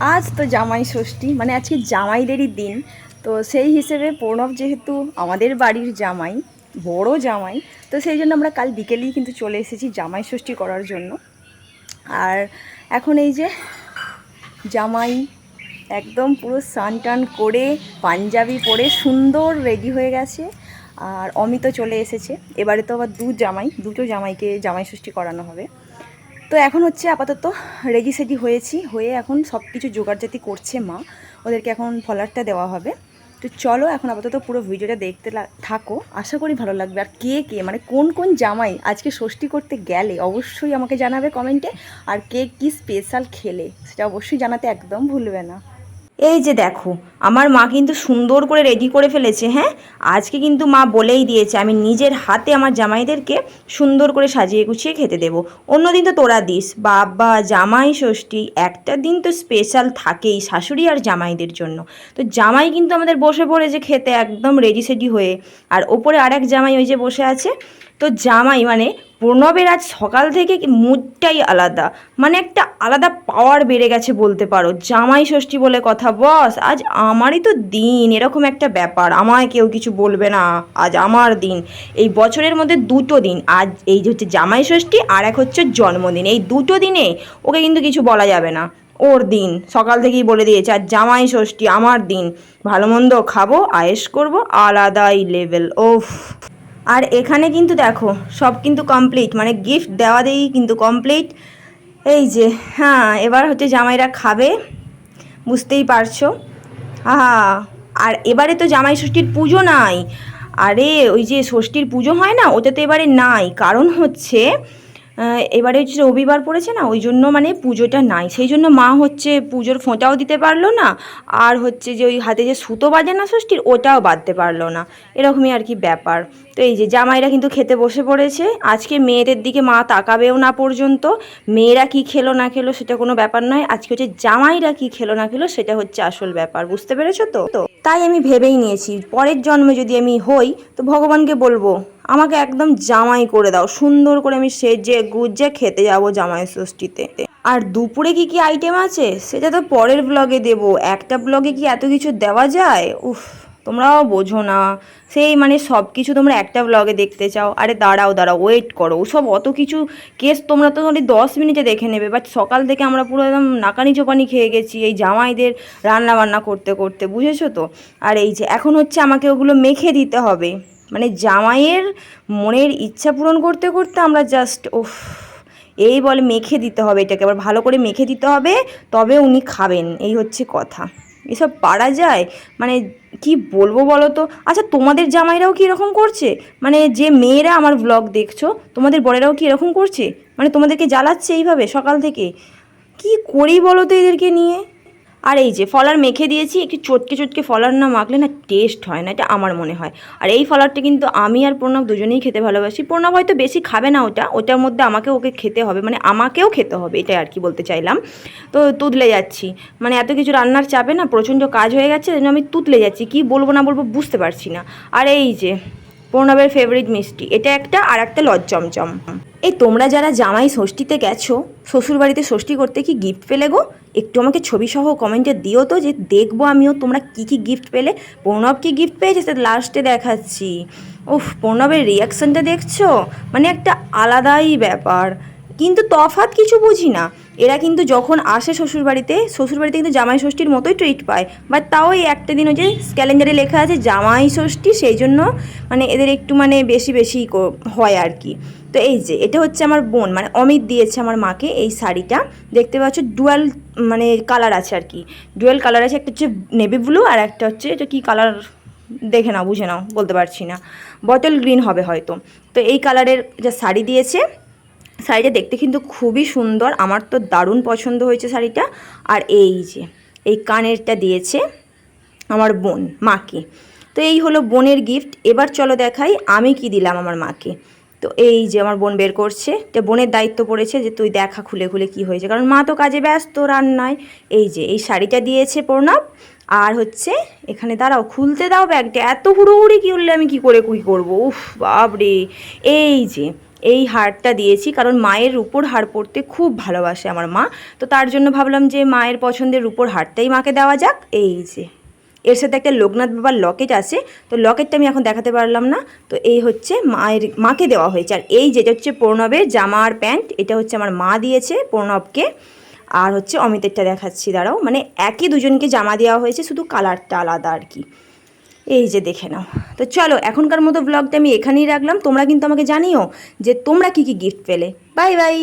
আজ তো জামাই ষষ্ঠী মানে আজকে জামাইদেরই দিন। তো সেই হিসেবে প্রণব যেহেতু আমাদের বাড়ির জামাই, বড় জামাই, তো সেই জন্য আমরা কাল বিকেলেই কিন্তু চলে এসেছি জামাই ষষ্ঠী করার জন্য। আর এখন এই যে জামাই একদম পুরো স্নান টান করে পাঞ্জাবি পরে সুন্দর রেডি হয়ে গেছে, আর অমিত চলে এসেছে। এবারে তো আবার দু জামাই, দুটো জামাইকে জামাই ষষ্ঠী করানো হবে। তো এখন হচ্ছে আপাতত রেডি সেডি হয়েছি। হয়ে এখন সব কিছু জোগাড় জোগাড়জাতি করছে মা। ওদেরকে এখন ফলারটা দেওয়া হবে। তো চলো এখন আপাতত পুরো ভিডিওটা দেখতে থাকো। আশা করি ভালো লাগবে। আর কে কে মানে কোন কোন জামাই আজকে ষষ্ঠী করতে গেলে অবশ্যই আমাকে জানাবে কমেন্টে আর কে কি স্পেশাল খেলে, সেটা অবশ্যই জানাতে একদম ভুলবে না। এই যে দেখো, আমার মা কিন্তু সুন্দর করে রেডি করে ফেলেছে হ্যাঁ? আজকে কিন্তু মা বলেই দিয়েছে, আমি নিজের হাতে আমার জামাইদেরকে সুন্দর করে সাজিয়ে গুছিয়ে খেতে দেবো। অন্যদিন তো তোরা দিস, বাবা, জামাই ষষ্ঠী, একটা দিন তো স্পেশাল থাকেই শাশুড়ি আর জামাইদের জন্য। তো জামাই কিন্তু আমাদের বসে পড়েছে খেতে, একদম রেডি সেডি হয়ে। আর ওপরে আরেক জামাই ওই যে বসে আছে তো জামাই মানে প্রণবের আজ সকাল থেকে মুডটাই আলাদা। মানে একটা আলাদা পাওয়ার বেড়ে গেছে বলতে পারো। জামাই ষষ্ঠী বলে কথা, বস, আজ আমারই তো দিন, এরকম একটা ব্যাপার। আমায় কেউ কিছু বলবে না, আজ আমার দিন। এই বছরের মধ্যে দুটো দিন, আজ এই যে হচ্ছে জামাই ষষ্ঠী আর এক হচ্ছে জন্মদিন। এই দুটো দিনে ওকে কিন্তু কিছু বলা যাবে না। ওর দিন, সকাল থেকেই বলে দিয়েছে আর জামাই ষষ্ঠী, আমার দিন। ভালো মন্দ খাব, আয়েস করব, আলাদাই লেভেল ওফ আর এখানে কিন্তু দেখো, সব কিন্তু কমপ্লিট মানে গিফট দেওয়া দিয়েই কিন্তু কমপ্লিট এই যে হ্যাঁ এবার হচ্ছে জামাইরা খাবে, বুঝতেই পারছ? আহা, আর এবারে তো জামাই ষষ্ঠীর পুজো নাই। আরে, ওই যে ষষ্ঠীর পুজো হয় না ওটা তো এবারে নাই। কারণ হচ্ছে এবারে হচ্ছে রবিবার পড়েছে না, ওই জন্য মানে পুজোটা নাই। সেই জন্য মা হচ্ছে পুজোর ফোঁটাও দিতে পারল না, আর হচ্ছে যে ওই হাতে যে সুতো বাজে না ষষ্ঠীর, ওটাও বাঁধতে পারল না। এরকমই আর কি ব্যাপার। তো এই যে জামাইরা কিন্তু খেতে বসে পড়েছে। আজকে মেয়েদের দিকে মা তাকাবেও না পর্যন্ত। মেয়েরা কি খেলো না খেলো সেটা কোনো ব্যাপার নয়। আজকে হচ্ছে জামাইরা কি খেলো না খেলো সেটা হচ্ছে আসল ব্যাপার। বুঝতে পেরেছ তো তো? তাই আমি ভেবেই নিয়েছি, পরের জন্মে যদি আমি হই, তো ভগবানকে বলব, আমাকে একদম জামাই করে দাও, সুন্দর করে আমি সেজে গুজে খেতে যাব জামাই ষষ্ঠীতে। আর দুপুরে কি কি আইটেম আছে? সেটা তো পরের ব্লগে দেব। একটা ব্লগে কি এত কিছু দেওয়া যায়? উফ। তোমরাও বোঝো না। সেই মানে সব কিছু তোমরা একটা ব্লগে দেখতে চাও। আরে দাঁড়াও দাঁড়াও ওয়েট করো। ওসব অত কিছু কেস তোমরা তো খালি দশ মিনিটে দেখে নেবে। বাট সকাল থেকে আমরা পুরো একদম নাকানি চোপানি খেয়ে গেছি এই জামাইদের রান্না বান্না করতে করতে, বুঝেছ তো? আর এই যে এখন হচ্ছে আমাকে ওগুলো মেখে দিতে হবে। মানে জামাইয়ের মনের ইচ্ছা পূরণ করতে করতে আমরা জাস্ট ওফ এই বলে মেখে দিতে হবে এটাকে। আবার ভালো করে মেখে দিতে হবে, তবে উনি খাবেন। এই হচ্ছে কথা। এসব পারা যায়? মানে কি বলব বলো তো? আচ্ছা তোমাদের জামাইরাও কি এরকম করছে? মানে যে মেয়েরা আমার ব্লগ দেখছ, তোমাদের বরেরাও কি এরকম করছে? মানে তোমাদেরকে জ্বালাচ্ছে এইভাবে সকাল থেকে? কি করি বলো তো এদেরকে নিয়ে? আর এই যে ফলার মেখে দিয়েছি, একটু চটকে চটকে ফলার না মাখলে না টেস্ট হয় না, এটা আমার মনে হয়। আর এই ফলারটা কিন্তু আমি আর প্রণব দুজনেই খেতে ভালোবাসি। প্রণব হয়তো বেশি খাবে না ওটা, ওটার মধ্যে আমাকে ওকে খেতে হবে মানে আমাকেও খেতে হবে, এটাই আর কি বলতে চাইলাম। তো তুতলে যাচ্ছি। মানে এত কিছু রান্নার চাপে না প্রচণ্ড কাজ হয়ে গেছে আমি তুতলে যাচ্ছি, কি বলব না বলব বুঝতে পারছি না। আর এই যে প্রণবের ফেভারিট মিষ্টি। এটা একটা আর একটা লজ্জমজম এই তোমরা যারা জামাই ষষ্ঠীতে গেছো, শ্বশুরবাড়িতে ষষ্ঠী করতে কি গিফট পেলে গো? একটু আমাকে ছবি সহ কমেন্টে দিও তো যে দেখব আমিও তোমরা কি কি গিফট পেলে। প্রণব কি গিফট পেয়েছে সেটা লাস্টে দেখাচ্ছি। ও প্রণবের রিয়াকশনটা দেখছ? মানে একটা আলাদাই ব্যাপার। কিন্তু তফাৎ কিছু বুঝি না। এরা কিন্তু যখন আসে শ্বশুরবাড়িতে শ্বশুরবাড়িতে কিন্তু জামাই ষষ্ঠীর মতোই ট্রিট পায়। বাট তাও এই একটা দিন ওই যে ক্যালেন্ডারে লেখা আছে জামাই ষষ্ঠী, সেই জন্য মানে এদের একটু মানে বেশি বেশি হয় আর কি। তো এই যে, এটা হচ্ছে আমার বোন মানে অমিত দিয়েছে আমার মাকে এই শাড়িটা। দেখতে পাচ্ছ ডুয়াল মানে কালার আছে আর কি। ডুয়াল কালার আছে, একটা হচ্ছে নেভি ব্লু আর একটা হচ্ছে, এটা কী কালার দেখে নাও, বুঝে নাও, বলতে পারছি না। বটল গ্রিন হবে হয়তো। তো এই কালারের যা শাড়ি দিয়েছে শাড়িটা দেখতে কিন্তু খুবই সুন্দর। আমার তো দারুণ পছন্দ হয়েছে শাড়িটা। আর এই যে, এই কানেরটা দিয়েছে আমার বোন, মাকে। তো এই হলো বোনের গিফট এবার চলো দেখাই আমি কি দিলাম আমার মাকে। তো এই যে আমার বোন বের করছে। যে বোনের দায়িত্ব পড়েছে যে তুই দেখা খুলে খুলে কি হয়েছে। কারণ মা তো কাজে ব্যস্ত রান্নায়। এই যে, এই শাড়িটা দিয়েছে প্রণব। আর হচ্ছে, এখানে দাঁড়াও, খুলতে দাও ব্যাগটা। এত হুড়োহুড়ি কি উঠলে আমি কি করে কী করব? উফ বাবরে এই যে এই হারটা দিয়েছি, কারণ মায়ের রূপোর হার পরতে খুব ভালোবাসে আমার মা। তো তার জন্য ভাবলাম যে মায়ের পছন্দের রূপোর হারটাই মাকে দেওয়া যাক। এই যে, এর সাথে একটা লোকনাথ বাবার লকেট আছে, তো লকেটটা আমি এখন দেখাতে পারলাম না। তো এই হচ্ছে মায়ের, মাকে দেওয়া হয়েছে। আর এই যেটা হচ্ছে প্রণবের জামা আর প্যান্ট, এটা হচ্ছে আমার মা দিয়েছে প্রণবকে। আর হচ্ছে অমিতেরটা দেখাচ্ছি, দাঁড়াও। মানে একই দুজনকে জামা দেওয়া হয়েছে, শুধু কালারটা আলাদা আর কি। এই যে দেখে নাও। তো চলো, এখনকার মতো ব্লগটা আমি এখানেই রাখলাম। তোমরা কিন্তু আমাকে জানিও যে তোমরা কি কি গিফট পেলে। Bye bye